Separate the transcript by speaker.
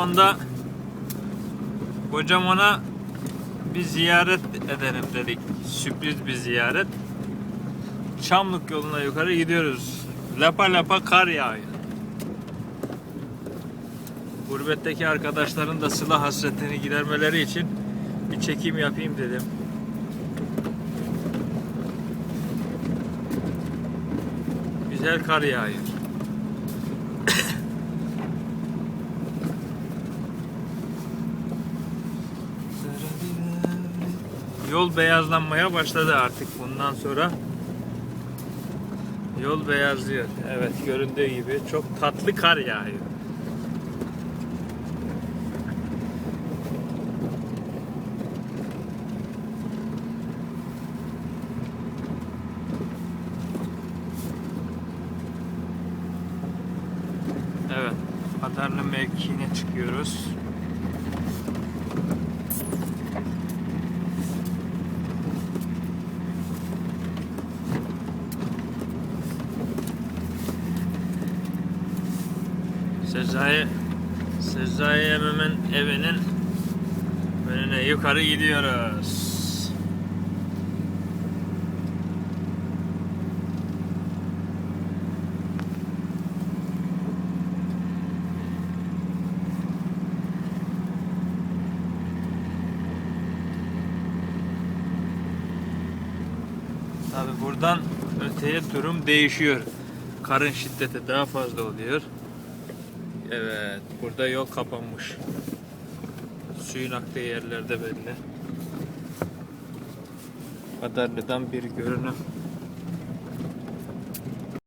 Speaker 1: sonda Kocaman'a bir ziyaret edelim dedik. Sürpriz bir ziyaret. Çamlık yoluna yukarı gidiyoruz. Lapa lapa kar yağıyor. Gurbetteki arkadaşların da sıla hasretini gidermeleri için bir çekim yapayım dedim. Güzel kar yağıyor. Yol beyazlanmaya başladı artık bundan sonra. Yol beyazlıyor. Evet göründüğü gibi çok tatlı kar yağıyor. Evet. Patarlı mevkiine çıkıyoruz. Sezai Sezai Emem'in evinin önüne yukarı gidiyoruz. Tabi buradan öteye durum değişiyor. Karın şiddeti daha fazla oluyor. Evet, burada yol kapanmış. Suyun aktığı yerlerde belli. Kadarlı'dan bir görünüm.